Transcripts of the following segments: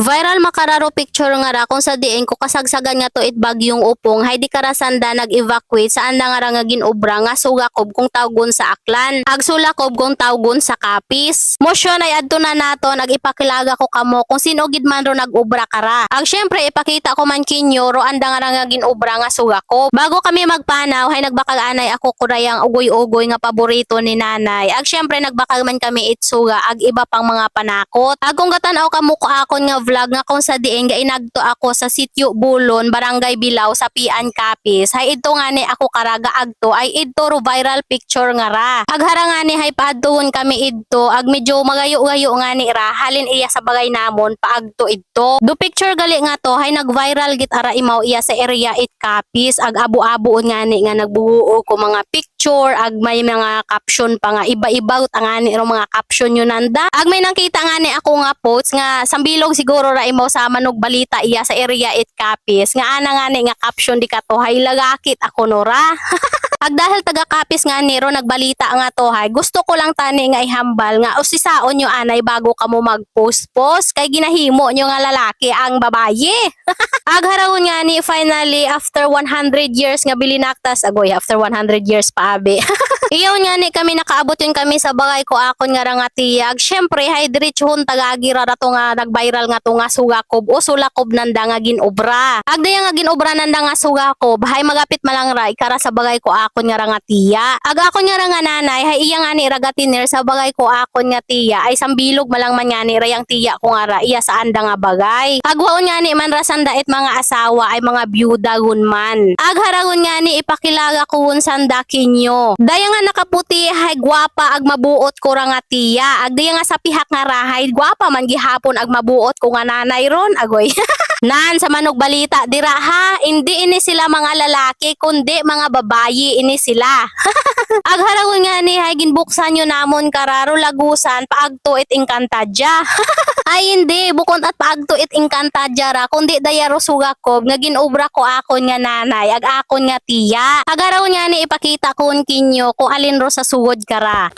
Viral makararo picture nga ra kung sa diin ko kasagsagan nga to it bagyong upong hay di karasanda nag-evacuate saan na nga ra nga ginobra nga sugakob kung tawgon sa aklan. Ag sulakob kung tawgon sa kapis. Motion ay adto na nato nagipakilaga ko kamo kung sino gid man ro nag-obra kara. Ag syempre ipakita ko man kinyo ro anda nga ra nga ginobra nga sugakob. Bago kami magpanaw hay nagbakal anay ako kurayang ugoy-ugoy nga paborito ni nanay. Ag syempre nagbakal man kami itsuga ag iba pang mga panakot. Ag kung gatanaw kamo ko akon nga vlog nga kung sa diin ga inagto ako sa sitio Bulon, Barangay Bilao sa Pian Capis. Hay ito nga ni ako karaga agto ay ro viral picture nga ra. Ag hara nga ni hay paadtuon kami idto ag medyo magayo-gayo nga ni ra halin iya sa bagay namon paagto idto. Do picture gali nga to hay nag-viral git ara imaw iya sa area it Capis ag abo-abo nga ni nga nagbuo ko mga picture ag may mga caption pa nga iba-iba ang nga ni ro mga caption yun nanda. Ag may nakita nga ni ako nga post nga sambilog siguro ra imo sa manog balita iya sa area it Capis nga ana nga ni nga caption di ka to hay lagakit ako nora. Ag dahil taga Kapis nga niro nagbalita nga to hay gusto ko lang tani nga ihambal nga usisaon nyo anay bago ka mo mag-post-post kay ginahimo nyo nga lalaki ang babaye. Ag harawon nga ni finally after 100 years nga bilinaktas agoy after 100 years pa abi. Iyon nga ni kami nakaabot yun kami sa bagay ko akon nga nga tiyag. Syempre hay diretsyon tagagi ra to nga nag-viral nga to nga sugakob o sulakob nanda nga ginobra. Ag daya nga ginobra nanda nga sugakob hay magapit malang ra ikara sa bagay ko akon nga nga tiya. Ag akon nga nga nanay hay iya nga ni ragatiner sa bagay ko akon nga tiya ay sambilog malang man nga ni rayang tiya ko nga ra iya sa anda nga bagay. Ag waon nga ni man rasanda it mga asawa ay mga byuda man. Ag haragon nga ni ipakilaga ko wun sanda kinyo. Daya nga nakaputi hay gwapa ag mabuot ko ra nga tiya. Ag nga sa pihak nga rahay gwapa man gihapon ag mabuot ko nga nanay ron agoy. Nan sa manog balita dira ha, hindi ini sila mga lalaki kundi mga babayi ini sila. Ag haragon nga ni hay ginbuksan nyo namon kararo lagusan paagto it inkantadya. Ay hindi, bukod at paagto it inkantadya ra kundi dayaro sugakob nga ginobra ko akon nga nanay ag akon nga tiya. Ag haragon nga ni ipakita kon kinyo kung alin ro sa sugod kara.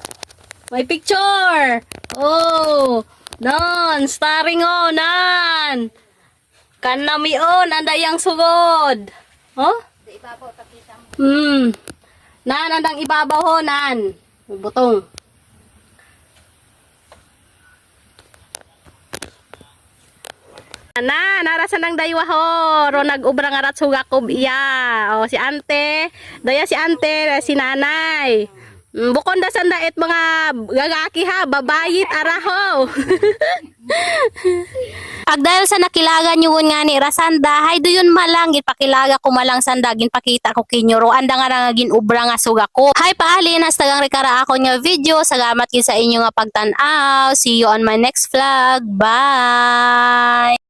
May picture! Oh! Nan! Starring oh! Nan! Kanami on! Andayang sugod! Oh? Hmm. Nan, andang ibabaw ho, nan. Butong. Na, narasan ng daywa ho. Ro nag-ubra nga rat sugakob iya. O, si ante. Daya si ante, si nanay. Mm, Bukon da sanda it mga gagaki ha, babayit araho. Ag dahil sa nakilaga nyo nga ni Rasanda, hay doyon malang gipakilaga ko malang sanda ginpakita ko kinyo ro anda nga nga ginubra nga suga ko. Hay paali nas tagang rekara ako nga video. Salamat gid sa inyo nga pagtan-aw. See you on my next vlog. Bye.